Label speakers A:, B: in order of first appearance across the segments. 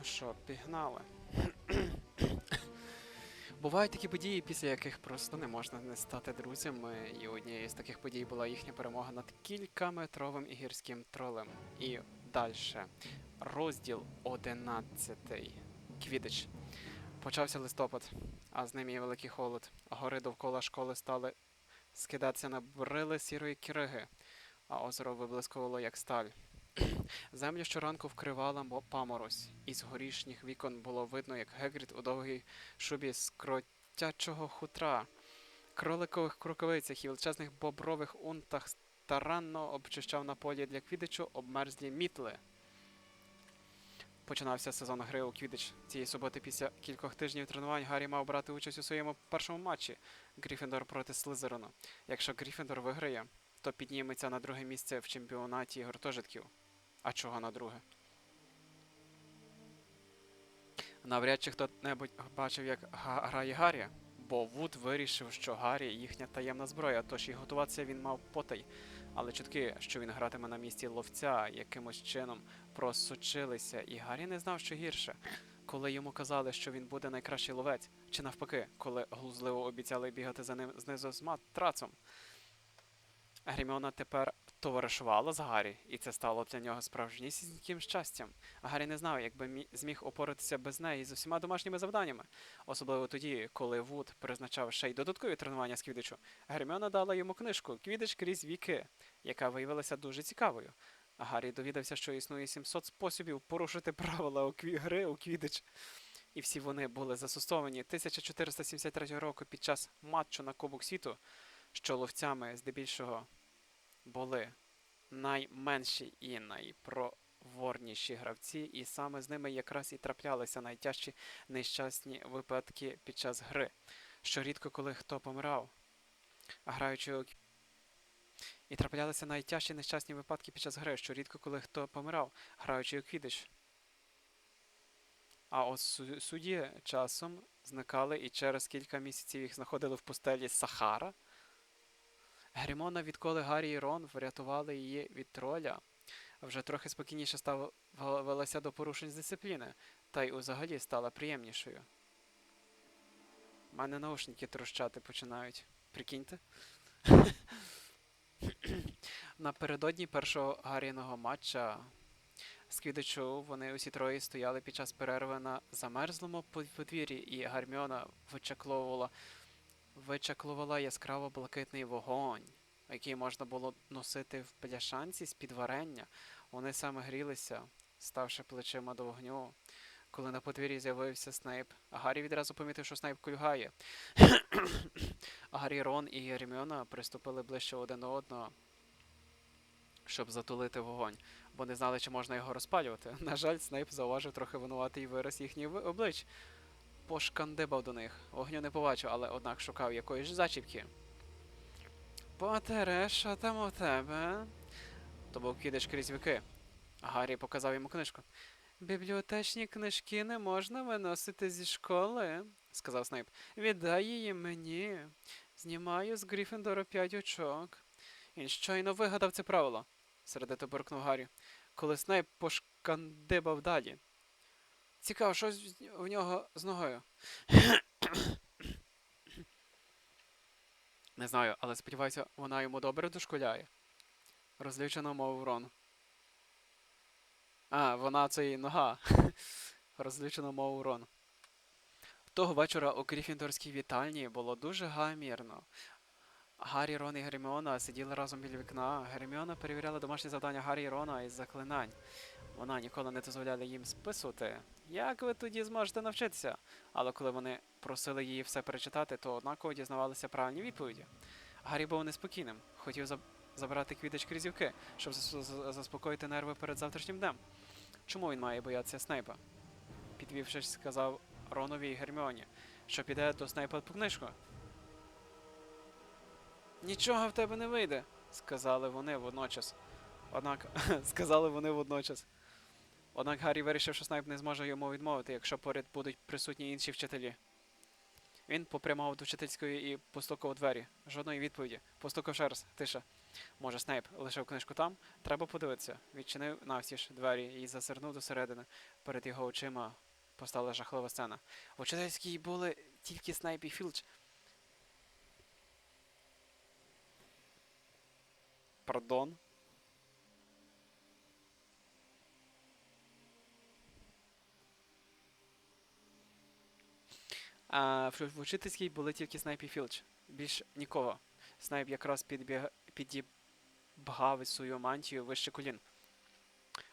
A: Ну що, пігнали. Бувають такі події, після яких просто не можна не стати друзями, і однією з таких подій була їхня перемога над кількаметровим гірським тролем. І далі. Розділ 11. Квідич. Почався листопад, а з ним і великий холод. Гори довкола школи стали скидатися на брили сірої криги, а озеро виблискувало як сталь. Землю щоранку вкривала мо- паморозь, і з горішніх вікон було видно, як Гегрід у довгій шубі з кротячого хутра, кроликових круковицях і величезних бобрових унтах старанно обчищав на полі для квідичу обмерзлі мітли. Починався сезон гри у Квідич. Цієї суботи після кількох тижнів тренувань Гаррі мав брати участь у своєму першому матчі Гріфіндор проти Слизерону. Якщо Гріфіндор виграє, то підніметься на друге місце в чемпіонаті гуртожитків. А чого на друге? Навряд чи хто-небудь бачив, як грає Гаррі, бо Вуд вирішив, що Гаррі їхня таємна зброя, тож і готуватися він мав потай. Але чутки, що він гратиме на місці ловця, якимось чином просочилися, і Гаррі не знав, що гірше. Коли йому казали, що він буде найкращий ловець, чи навпаки, коли глузливо обіцяли бігати за ним знизу з матрацом. Герміона тепер товаришувала з Гаррі, і це стало для нього справжнісіньким щастям. Гаррі не знав, як би мі- зміг опоратися без неї з усіма домашніми завданнями. Особливо тоді, коли Вуд призначав ще й додаткові тренування з Квідичу. Герміона дала йому книжку Квідич крізь віки, яка виявилася дуже цікавою. Гаррі довідався, що існує 700 способів порушити правила у кві... гри у Квідич. І всі вони були застосовані 1473 року під час матчу на Кубок світу, що ловцями здебільшого були найменші і найпроворніші гравці, і саме з ними якраз і траплялися найтяжчі нещасні випадки під час гри, що рідко коли хто помирав, граючи у і траплялися найтяжчі нещасні випадки під час гри, що рідко коли хто помирав, граючи у квідич. А от су- судді часом зникали і через кілька місяців їх знаходили в пустелі Сахара. Гермона, відколи Гаррі і Рон врятували її від троля, вже трохи спокійніше став велася до порушень з дисципліни, та й взагалі стала приємнішою. Мене наушники трощати починають. Прикиньте. Напередодні першого Гарріного матча з Квідичу вони усі троє стояли під час перерви на замерзлому подвір'ї, і Гарміона вичакловувала, вичаклувала яскраво блакитний вогонь, який можна було носити в пляшанці з-під варення. Вони саме грілися, ставши плечима до вогню. Коли на подвір'ї з'явився Снейп, Гаррі відразу помітив, що Снейп кульгає. Гаррі, Рон і Герміона приступили ближче один до одного, щоб затулити вогонь, бо не знали, чи можна його розпалювати. На жаль, Снейп зауважив трохи винуватий вираз їхніх облич. Пошкандибав до них. Вогню не побачив, але однак шукав якоїсь зачіпки. Потере, що там у тебе? То був кидиш крізь віки. Гаррі показав йому книжку. Бібліотечні книжки не можна виносити зі школи, сказав Снейп. Віддай її мені. Знімаю з Гріфіндора п'ять очок. Він щойно вигадав це правило, сердито буркнув Гаррі, коли Снейп пошкандибав далі. Цікаво, що в нього з ногою. Не знаю, але сподіваюся, вона йому добре дошкуляє. Розлючено мовив Рон. А, вона це і нога. Розлючено мовив Рон. Того вечора у Гріфіндорській вітальні було дуже гамірно. Гаррі, Рон і Герміона сиділи разом біля вікна. Герміона перевіряла домашні завдання Гаррі і Рона із заклинань. Вона ніколи не дозволяла їм списувати. Як ви тоді зможете навчитися? Але коли вони просили її все перечитати, то однаково дізнавалися правильні відповіді. Гаррі був неспокійним, хотів заб- забрати квідич крізівки, щоб заспокоїти нерви перед завтрашнім днем. Чому він має боятися Снейпа? Підвівшись, сказав Ронові і Герміоні, що піде до Снейпа по книжку. Нічого в тебе не вийде, сказали вони водночас. Однак, сказали вони водночас. Однак Гаррі вирішив, що Снайп не зможе йому відмовити, якщо поряд будуть присутні інші вчителі. Він попрямував до вчительської і постукав у двері. Жодної відповіді. Постукав ще раз. Тиша. Може, Снейп лишив книжку там? Треба подивитися. Відчинив навстіж двері і зазирнув досередини. Перед його очима постала жахлива сцена. У Чудейській були тільки Снейп і Філч. Пардон. А в, учительській були тільки Снайп і Філч. Більш нікого. Снайп якраз підбіг, підібгав свою мантію вище колін.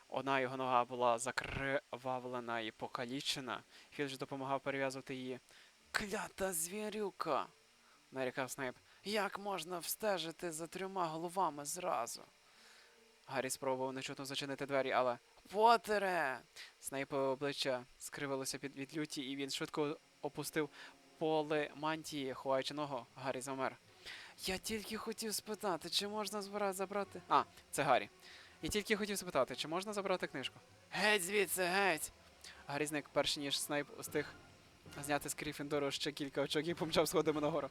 A: Одна його нога була закривавлена і покалічена. Філч допомагав перев'язувати її. Клята звірюка! нарікав Снайп. Як можна встежити за трьома головами зразу? Гаррі спробував нечутно зачинити двері, але. Потере! Снайпове обличчя скривилося під від люті, і він швидко опустив поле мантії, ховаючи ногу. Гаррі замер. Я тільки хотів спитати, чи можна забрати. А, це Гаррі. Я тільки хотів спитати, чи можна забрати книжку. Геть звідси, геть! Гаррі зник перш ніж Снайп устиг зняти з Кріфіндору ще кілька очок і помчав сходами нагору.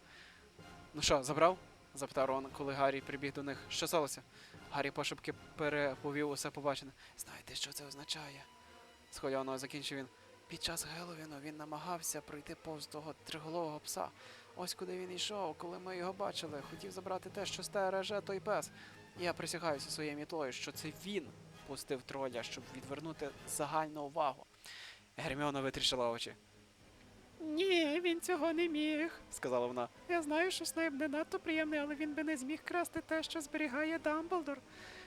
A: Ну що, забрав? запитав Рон, коли Гаррі прибіг до них. Що сталося? Гаррі пошепки переповів усе побачене. Знаєте, що це означає? схвильовано закінчив він. Під час Геловіну він намагався пройти повз того триголового пса. Ось куди він йшов, коли ми його бачили. Хотів забрати те, що стереже той пес. Я присягаюся своєю мітлою, що це він пустив троля, щоб відвернути загальну увагу. Герміона витріщила очі. Ні, він цього не міг, сказала вона. Я знаю, що Снейп не надто приємний, але він би не зміг красти те, що зберігає Дамблдор.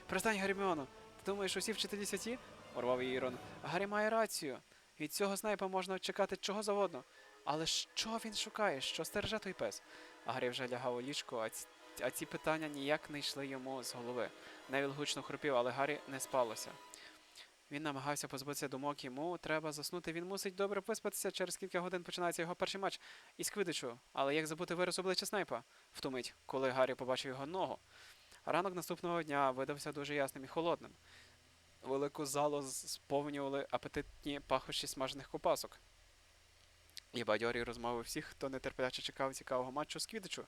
A: Перестань, Герміоно. Ти думаєш, усі вчителі святі? урвав її Рон. Гаррі має рацію. Від цього снайпа можна чекати чого завгодно. Але що він шукає? Що стереже той пес? А Гаррі вже лягав у ліжку, а ці, а ці питання ніяк не йшли йому з голови. Невіл гучно хрупів, але Гаррі не спалося. Він намагався позбутися думок, йому треба заснути. Він мусить добре виспатися. Через кілька годин починається його перший матч із Квидичу. Але як забути вираз обличчя снайпа? В ту мить, коли Гаррі побачив його ногу. Ранок наступного дня видався дуже ясним і холодним. Велику залу сповнювали апетитні пахощі смажених копасок. І бадьорі розмови всіх, хто нетерпляче чекав цікавого матчу з Квідичу.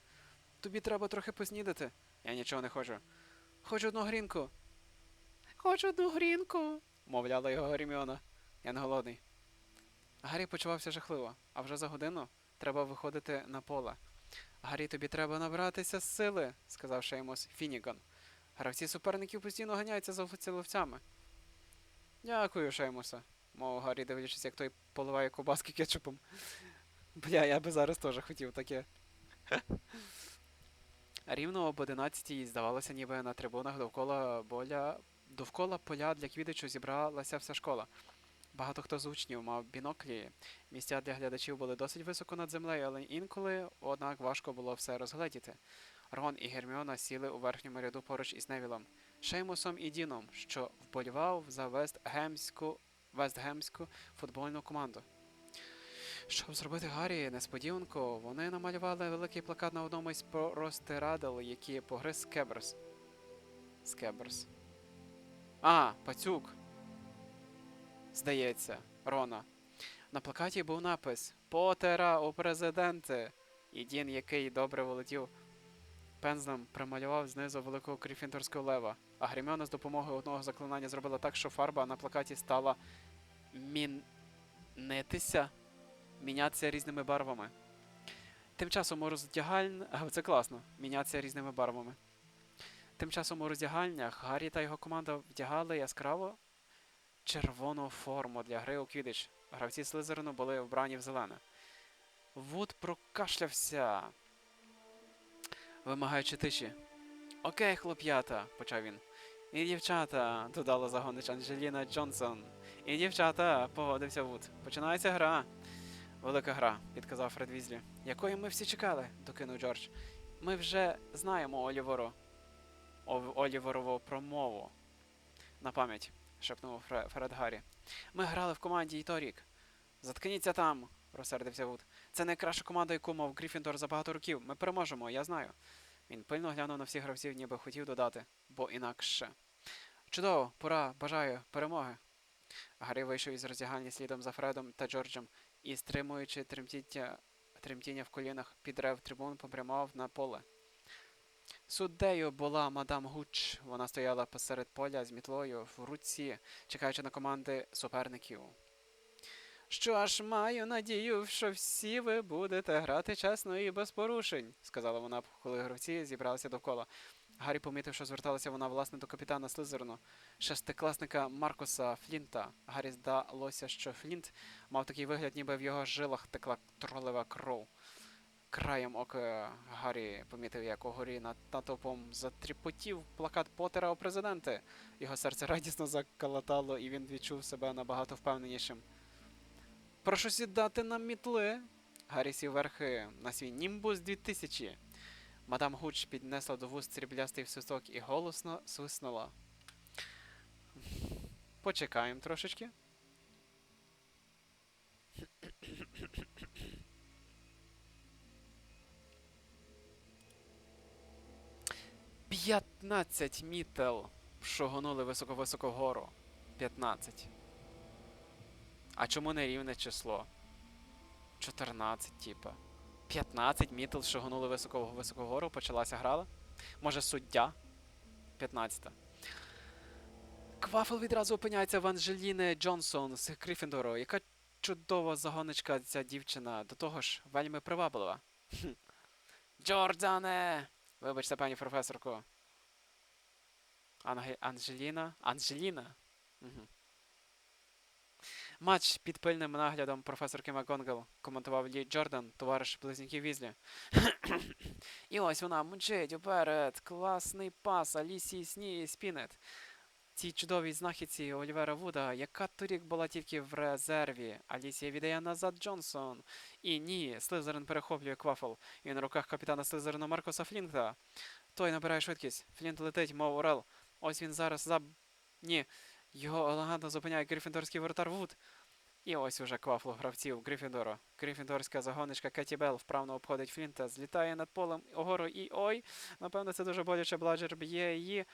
A: Тобі треба трохи поснідати. Я нічого не хочу. Хочу одну грінку. Хочу одну грінку, мовляла його Герміона. Я не голодний. Гаррі почувався жахливо, а вже за годину треба виходити на поле. Гаррі, тобі треба набратися з сили, сказав Шеймус Фініган. Гравці суперників постійно ганяються за ловцями. Дякую, Шеймусе, мовив Гаррі, дивлячись, як той поливає кобаски кетчупом. Бля, я би зараз теж хотів таке. Рівно об 11 здавалося, ніби на трибунах довкола боля довкола поля для квідичу зібралася вся школа. Багато хто з учнів мав біноклі. Місця для глядачів були досить високо над землею, але інколи, однак, важко було все розгледіти. Рон і Герміона сіли у верхньому ряду поруч із Невілом, Шеймусом і Діном, що вболівав за Вестгемську, Вестгемську футбольну команду. Щоб зробити Гаррі несподіванку, вони намалювали великий плакат на одному із простирадл, які погриз Скеберс. Скеберс. А, пацюк. Здається, Рона. На плакаті був напис Потера у президенти. І Дін, який добре володів пензлем, прималював знизу великого кріфіндорського лева, а Грімьона з допомогою одного заклинання зробила так, що фарба на плакаті стала мінитися, мінятися різними барвами. Тим часом у роздягальн... А, це класно, мінятися різними барвами. Тим часом у роздягальнях Гаррі та його команда вдягали яскраво червону форму для гри у Квідич. Гравці Слизерину були вбрані в зелене. Вуд прокашлявся, вимагаючи тиші. Окей, хлоп'ята, почав він. І дівчата, додала загонич Анджеліна Джонсон. І дівчата, погодився Вуд. Починається гра. Велика гра, підказав Фред Візлі. Якої ми всі чекали, докинув Джордж. Ми вже знаємо Оліверу. Ов- Оліверову промову. На пам'ять, шепнув Фред Гаррі. Ми грали в команді і торік. Заткніться там, розсердився Вуд. Це найкраща команда, яку мав Гріфіндор за багато років. Ми переможемо, я знаю. Він пильно глянув на всіх гравців, ніби хотів додати, бо інакше. Чудово, пора, бажаю, перемоги. Гаррі вийшов із роздягальні слідом за Фредом та Джорджем і, стримуючи тремтіння, тремтіння в колінах, підрев трибун, попрямував на поле. Суддею була мадам Гуч. Вона стояла посеред поля з мітлою в руці, чекаючи на команди суперників. Що ж, маю надію, що всі ви будете грати чесно і без порушень, сказала вона, коли гравці зібралися довкола. Гаррі помітив, що зверталася вона власне до капітана Слизерину, шестикласника Маркуса Флінта. Гаррі здалося, що Флінт мав такий вигляд, ніби в його жилах текла тролева кров. Краєм ока Гаррі помітив, як угорі над натовпом затріпотів плакат Поттера у президенти. Його серце радісно закалатало, і він відчув себе набагато впевненішим. Прошу сідати на мітли. Гаррі сів верхи на свій Німбус 2000. Мадам Гуч піднесла до вуст сріблястий свисток і голосно свиснула. Почекаємо трошечки. П'ятнадцять мітел шогонули високо-високо вгору. П'ятнадцять. А чому не рівне число? 14, типа. 15 мітл шагонули високо, високо вгору, почалася грала. Може, суддя? 15. Квафел відразу опиняється в Анжеліни Джонсон з Грифіндору. Яка чудова загоночка ця дівчина, до того ж, вельми приваблива. Джордане! Вибачте, пані професорко. Анге... Анжеліна? Анжеліна? Угу. Матч під пильним наглядом професорки МакГонгел коментував Лі Джордан, товариш близнюків Візлі. І ось вона мчить уперед. Класний пас Алісії Сні Спінет. Цій чудовій знахідці Олівера Вуда, яка торік була тільки в резерві. Алісія віддає назад Джонсон. І ні, Слизерин перехоплює квафл. І на руках капітана Слизерина Маркоса Флінта. Той набирає швидкість. Флінт летить, мов Орел. Ось він зараз за. Ні. Його елегантно зупиняє грифіндорський воротар Вуд. І ось уже квафло гравців Грифіндора. Грифіндорська загоничка Кеті Белл вправно обходить Флінта, злітає над полем угору і ой! Напевно, це дуже боляче бладжер б'є її.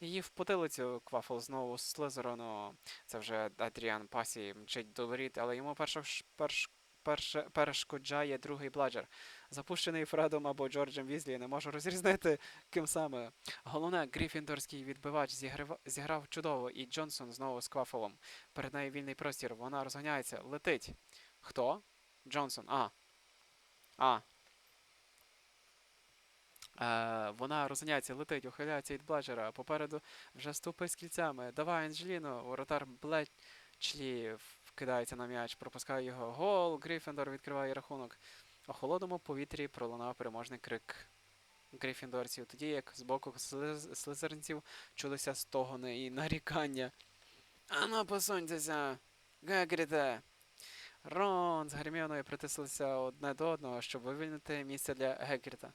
A: Її в потилицю квафл знову з Слизерону. Це вже Адріан Пасі мчить до воріт, але йому перша, перш, перше, перешкоджає другий бладжер. Запущений Фредом або Джорджем Візлі, не можу розрізнити, ким саме. Головне, Грифіндорський відбивач зіграв, зіграв чудово, і Джонсон знову з квафелом. Перед нею вільний простір, вона розганяється, летить. Хто? Джонсон. А. А. Е, вона розганяється, летить, ухиляється від бладжера. Попереду вже ступить з кільцями. Давай, Анджеліно, воротар Блетчлі вкидається на м'яч, пропускає його. Гол! Грифіндор відкриває рахунок. У холодному повітрі пролунав переможний крик грифіндорців, тоді як з боку слиз- слизеринців чулися стогони і нарікання. Ану, посуньтеся! Гагріте! Рон з Герміоною притислися одне до одного, щоб вивільнити місце для Гегріта.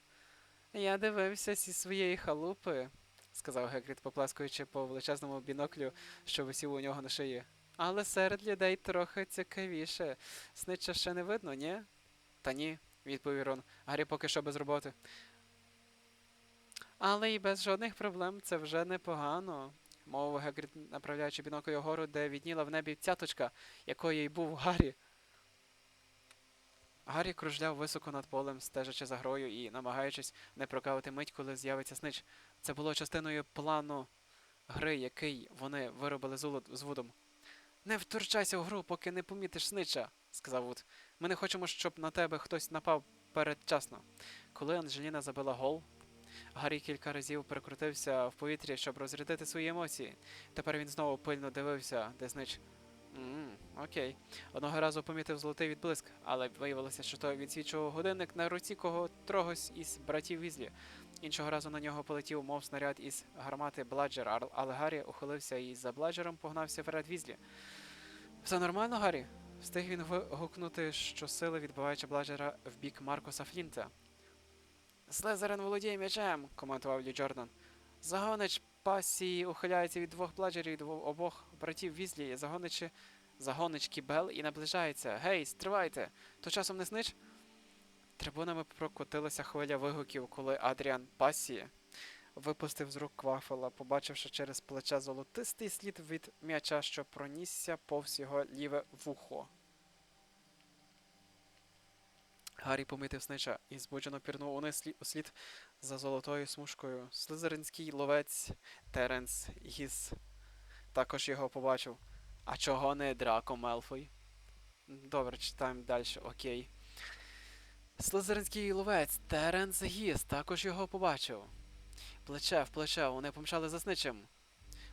A: Я дивився зі своєї халупи, сказав Гегріт, поплескуючи по величезному біноклю, що висів у нього на шиї. Але серед людей трохи цікавіше. Снича ще не видно, ні? Та ні, відповів Рон. Гаррі поки що без роботи. Але й без жодних проблем це вже непогано, мовив Гагрід, направляючи бінокль угору, де відніла в небі цяточка, якою й був Гаррі. Гаррі кружляв високо над полем, стежачи за грою і намагаючись не прокавити мить, коли з'явиться снич. Це було частиною плану гри, який вони виробили з Вудом. Не втручайся в гру, поки не помітиш снича, сказав Вуд. Ми не хочемо, щоб на тебе хтось напав передчасно. Коли Анджеліна забила гол, Гаррі кілька разів перекрутився в повітрі, щоб розрядити свої емоції. Тепер він знову пильно дивився, де знич. м окей. Одного разу помітив золотий відблиск, але виявилося, що то відсвічував годинник на руці когось із братів Візлі. Іншого разу на нього полетів, мов снаряд із гармати Бладжер, але Гаррі ухилився і за Бладжером погнався вперед Візлі. Все нормально, Гаррі? Встиг він вигукнути щосили, відбиваючи Бладжера в бік Маркуса Флінта. Слезерин володіє м'ячем, коментував Лі Джордан. Загонич пасії ухиляється від двох бладжерів дво- обох братів Візлі, загоничі загонички Бел і наближається. Гей, стривайте! То часом не снич? Трибунами прокотилася хвиля вигуків, коли Адріан Пасі випустив з рук квафела, побачивши через плече золотистий слід від м'яча, що пронісся повз його ліве вухо. Гаррі помітив снича і збуджено пірнув униз слі- услід за золотою смужкою. Слизеринський ловець Теренс Гіс також його побачив. А чого не Драко Мелфой? Добре, читаємо далі, окей. Слизеринський ловець Теренс Гіс також його побачив. Плече в плече, вони помчали за сничем.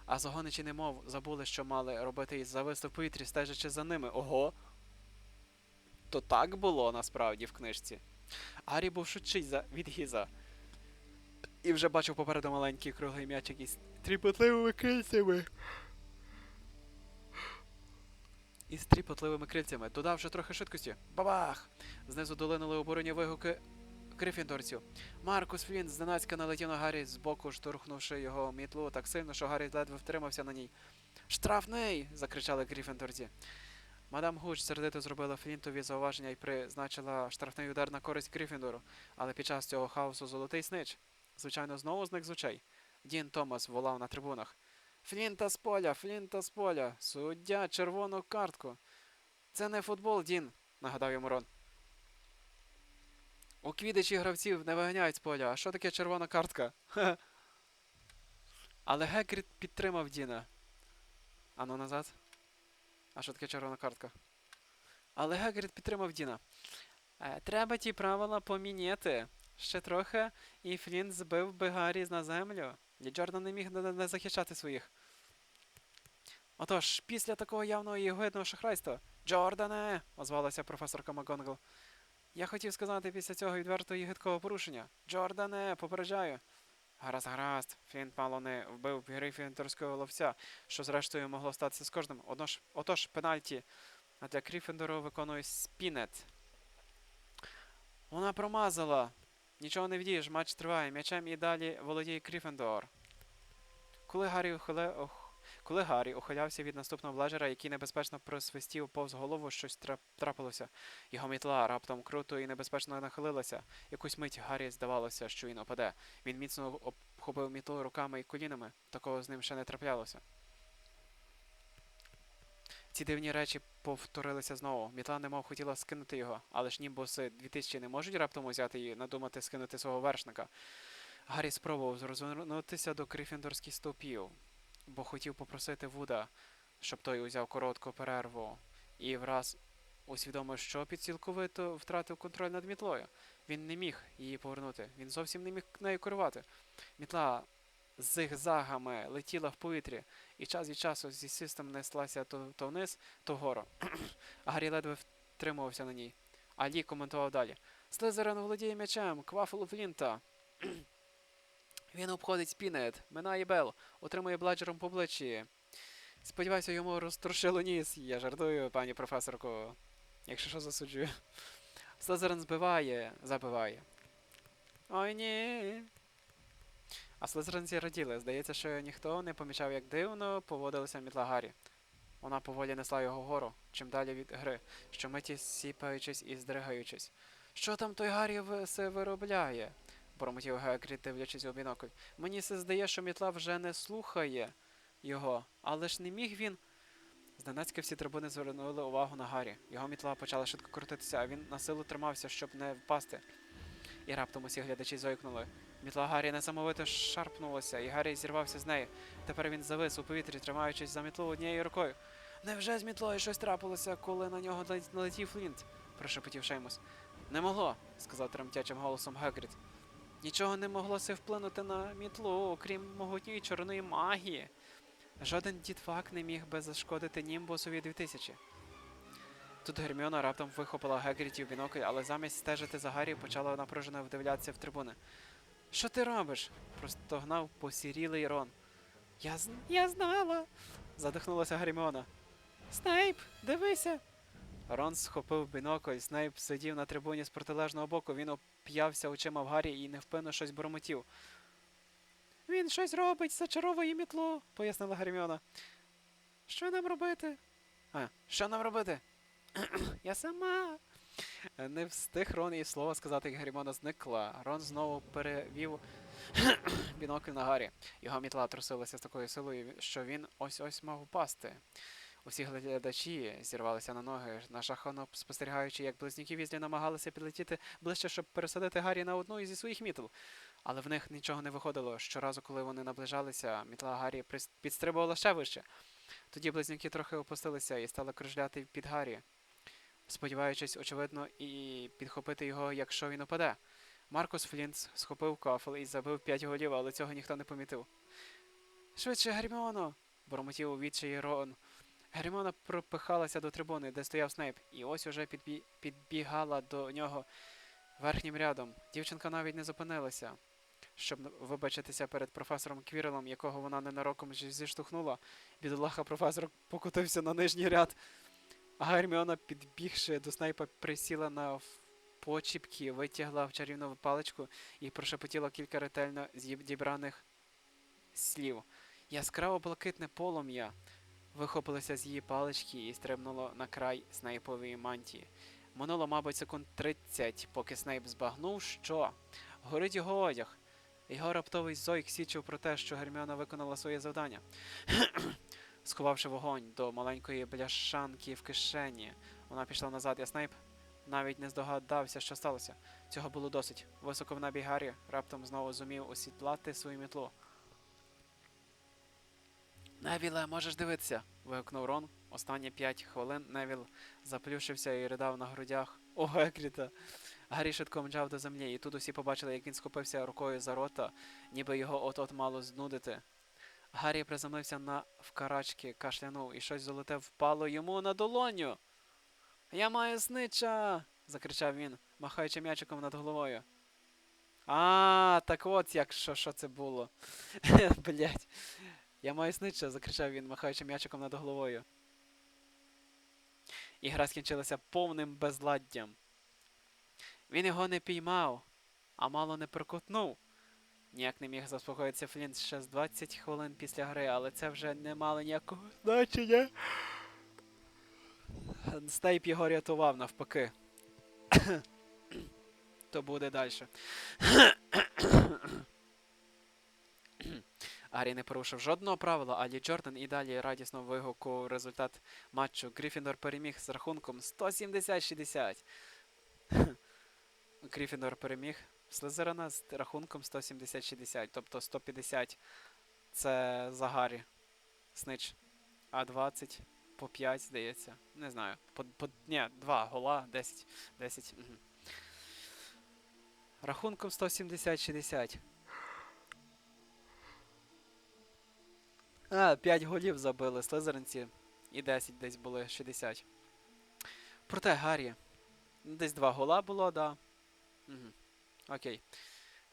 A: А загоничі немов забули, що мали робити і зависли в повітрі, стежачи за ними. Ого! То так було насправді в книжці. Гаррі був швидший за від Гіза. І вже бачив попереду маленький круглий м'ячик із тріпотливими крильцями. Із тріпотливими крильцями. Додавши трохи швидкості. Бабах! Знизу долинули обурені вигуки Грифіндорців. Маркус Флінт зненацька налетів на Гаррі збоку, штурхнувши його мітлу так сильно, що Гаррі ледве втримався на ній. Штрафний! закричали Грифіндорці. Мадам Гуч сердито зробила Флінтові зауваження і призначила штрафний удар на користь Грифіндору, але під час цього хаосу золотий снич, звичайно, знову зник з очей. Дін Томас волав на трибунах. Флінта з поля, Флінта з поля, суддя, червону картку. Це не футбол, Дін, нагадав йому Рон. У квідичі гравців не виганяють з поля. А що таке червона картка? Але Гекріт підтримав Діна. Ану назад. А що таке червона картка? Але Гагрід підтримав Діна. Е, треба ті правила поміняти. Ще трохи, і Флінт збив би Гаррі на землю. І Джордан не міг не захищати своїх. Отож, після такого явного і огидного шахрайства. Джордане! озвалася професорка МакГонгл. Я хотів сказати після цього відвертого і гидкого порушення. Джордане, попереджаю. Гаразд, гаразд. Флінт мало не вбив грифіндорського ловця, що зрештою могло статися з кожним. Одож, отож, пенальті. А для Грифіндору виконує Спінет. Вона промазала. Нічого не вдієш, матч триває. М'ячем і далі володіє Грифіндор. Коли Гаррі ухиле... Коли Гаррі ухилявся від наступного блажера, який небезпечно просвистів повз голову, щось трапилося. Його мітла раптом круто і небезпечно нахилилася. Якусь мить Гаррі здавалося, що він опаде. Він міцно обхопив мітлу руками і колінами. Такого з ним ще не траплялося. Ці дивні речі повторилися знову. Мітла немов хотіла скинути його, але ж німбуси 2000 не можуть раптом узяти і надумати скинути свого вершника. Гаррі спробував розвернутися до Грифіндорських стовпів, бо хотів попросити Вуда, щоб той узяв коротку перерву, і враз усвідомив, що підцілковито втратив контроль над мітлою. Він не міг її повернути. Він зовсім не міг нею керувати. Мітла зигзагами летіла в повітрі, і час від часу зі свистом неслася то, то вниз, то вгору. Гаррі ледве втримувався на ній. А Лі коментував далі. Слизерин володіє м'ячем, квафлу Флінта. Він обходить спінет, минає Бел, отримує бладжером по плечі. Сподіваюся, йому розтрушило ніс. Я жартую, пані професорко. Якщо що засуджую. Слизерин збиває, забиває. Ой ні. А слизеринці раділи. Здається, що ніхто не помічав, як дивно поводилася мітла Гаррі. Вона поволі несла його вгору, чим далі від гри, щомиті сіпаючись і здригаючись. Що там той Гаррі ви- се виробляє? Промотів Гагрід, дивлячись у бінокль. Мені се здає, що мітла вже не слухає його, але ж не міг він. Зненацька всі трибуни звернули увагу на Гаррі. Його мітла почала швидко крутитися, а він на силу тримався, щоб не впасти. І раптом усі глядачі зойкнули. Мітла Гаррі несамовито шарпнулася, і Гаррі зірвався з неї. Тепер він завис у повітрі, тримаючись за мітлу однією рукою. Невже з мітлою щось трапилося, коли на нього налетів Флінт? прошепотів Шеймус. Не могло, сказав тремтячим голосом Гагрід. Нічого не могло се вплинути на мітлу, окрім могутньої чорної магії. Жоден дітфак не міг би зашкодити Німбусові 2000. Тут Герміона раптом вихопила Гагріті в бінокль, але замість стежити за Гаррі почала напружено вдивлятися в трибуни. Що ти робиш? простогнав посірілий Рон. Я з... я знала. задихнулася Герміона. Снейп, дивися. Рон схопив бінокль, Снейп сидів на трибуні з протилежного боку, він оп'явся очима в Гаррі і невпинно щось бурмотів. Він щось робить, зачаровує мітлу, пояснила Герміона. Що нам робити? А, що нам робити? Я сама. Не встиг Рон і слова сказати, як Герміона зникла. Рон знову перевів бінокль на Гаррі. Його мітла трусилася з такою силою, що він ось-ось мав упасти. Усі глядачі зірвалися на ноги, нажахано спостерігаючи, як близнюки візлі намагалися підлетіти ближче, щоб пересадити Гаррі на одну зі своїх мітл. Але в них нічого не виходило. Щоразу, коли вони наближалися, мітла Гаррі підстрибувала ще вище. Тоді близнюки трохи опустилися і стали кружляти під Гаррі, сподіваючись, очевидно, і підхопити його, якщо він упаде. Маркус Флінц схопив кафел і забив п'ять голів, але цього ніхто не помітив. Швидше, Герміоно! бурмотів у відчаї Рон. Герміона пропихалася до трибуни, де стояв Снейп, і ось уже підбі... підбігала до нього верхнім рядом. Дівчинка навіть не зупинилася, щоб вибачитися перед професором Квірелом, якого вона ненароком зіштовхнула. Бідолаха професор покотився на нижній ряд. А Герміона, підбігши до Снейпа, присіла на почіпки, витягла в чарівну паличку і прошепотіла кілька ретельно зібраних слів. Яскраво блакитне полум'я вихопилося з її палички і стрибнуло на край снайпової мантії. Минуло, мабуть, секунд 30, поки Снейп збагнув, що горить його одяг. Його раптовий зойк свідчив про те, що Герміона виконала своє завдання. Сховавши вогонь до маленької бляшанки в кишені, вона пішла назад, а Снейп навіть не здогадався, що сталося. Цього було досить. Високо в небі Гаррі раптом знову зумів осідлати свою мітлу. Невіле, можеш дивитися. вигукнув Рон. Останні п'ять хвилин Невіл заплющився і ридав на грудях у Гекріта. Гаррі швидко мчав до землі, і тут усі побачили, як він схопився рукою за рота, ніби його от-от мало знудити. Гаррі приземлився на вкарачки, кашлянув, і щось золоте впало йому на долоню. Я маю снича. закричав він, махаючи м'ячиком над головою. А, так от як що, що це було. Блять. Я маю снича, закричав він, махаючи м'ячиком над головою. І гра скінчилася повним безладдям. Він його не піймав, а мало не прокутнув. Ніяк не міг заспокоїтися Флінт ще з 20 хвилин після гри, але це вже не мало ніякого значення. Снейп його рятував навпаки. То буде далі. Гаррі не порушив жодного правила, а Лі Джордан і далі радісно вигукував результат матчу. Гріфіндор переміг з рахунком 170-60. Гріфіндор переміг Слизерина з рахунком 170-60, тобто 150 це за Гаррі. Снич. А 20 по 5, здається. Не знаю. По, по, ні, 2 гола, 10. 10. Угу. Рахунком 170-60. А, 5 голів забили слизеринці. І 10 десь були 60. Проте Гаррі. Десь 2 гола було, да. Угу. Окей.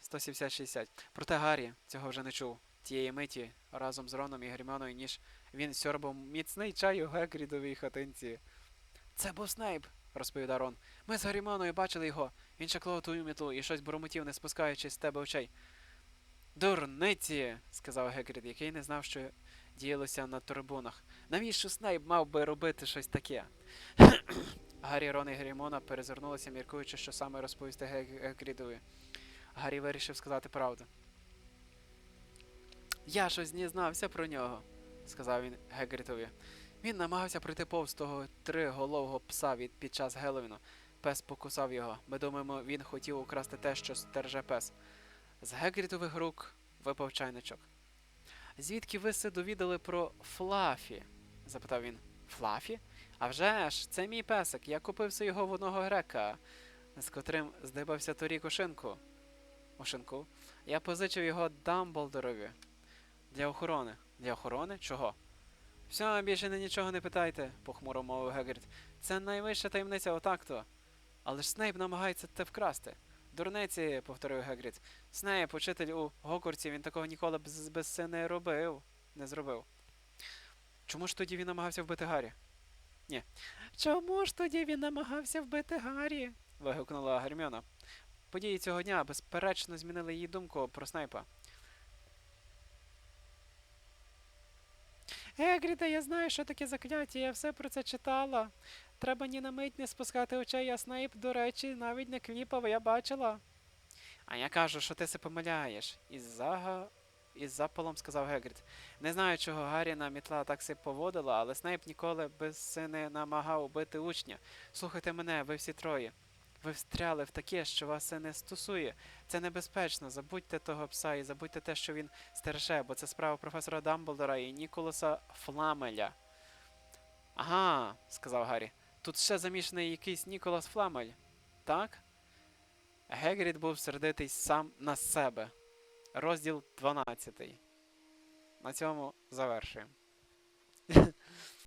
A: 170-60. Проте Гаррі цього вже не чув. Тієї миті разом з Роном і Герміоною, ніж він сьорбав міцний чай у Гекрідовій хатинці. Це був Снейп, розповідав Рон. Ми з Герміоною бачили його. Він шаклав твою мітлу і щось бурмотів, не спускаючи з тебе очей. Дурниці, сказав Гекрід, який не знав, що діялося на трибунах. Навіщо Снейп мав би робити щось таке? Гаррі, Рон і Герміона перезирнулися, міркуючи, що саме розповісти Ге- Гекрідові. Гаррі вирішив сказати правду. Я щось дізнався про нього, сказав він Гегрітові. Він намагався пройти повз того триголового пса від під час Геловіну. Пес покусав його. Ми думаємо, він хотів украсти те, що стерже пес. З Гегрітових рук випав чайничок. Звідки ви се довідали про Флафі? запитав він. Флафі? А вже ж, це мій песик. Я купився його в одного грека, з котрим здибався торік у шинку. У? Я позичив його Дамблдорові. Для охорони. Для охорони? Чого? Все, більше не нічого не питайте, похмуро мовив Гегрід. Це найвища таємниця отак-то. Але ж Снейп намагається те вкрасти. Дурниці, повторив Гегрід. Снейп, учитель у Гокурці, він такого ніколи б без це не робив. Не зробив. Чому ж тоді він намагався вбити Гаррі? Ні. Чому ж тоді він намагався вбити Гаррі? вигукнула Герміона. Події цього дня безперечно змінили її думку про Снейпа. Егріде, я знаю, що таке закляття, я все про це читала. Треба ні на мить не спускати очей, а Снейп, до речі, навіть не кліпав, я бачила. А я кажу, що ти се помиляєш. Із зага... із запалом сказав Гегрід. Не знаю, чого Гарріна мітла так си поводила, але Снейп ніколи си не намагав убити учня. Слухайте мене, ви всі троє. Ви встряли в таке, що вас це не стосує. Це небезпечно. Забудьте того пса і забудьте те, що він стереше, бо це справа професора Дамблдора і Ніколаса Фламеля. Ага, сказав Гаррі. Тут ще замішаний якийсь Ніколас Фламель. Так? Гегрід був сердитий сам на себе. Розділ 12. На цьому завершуємо.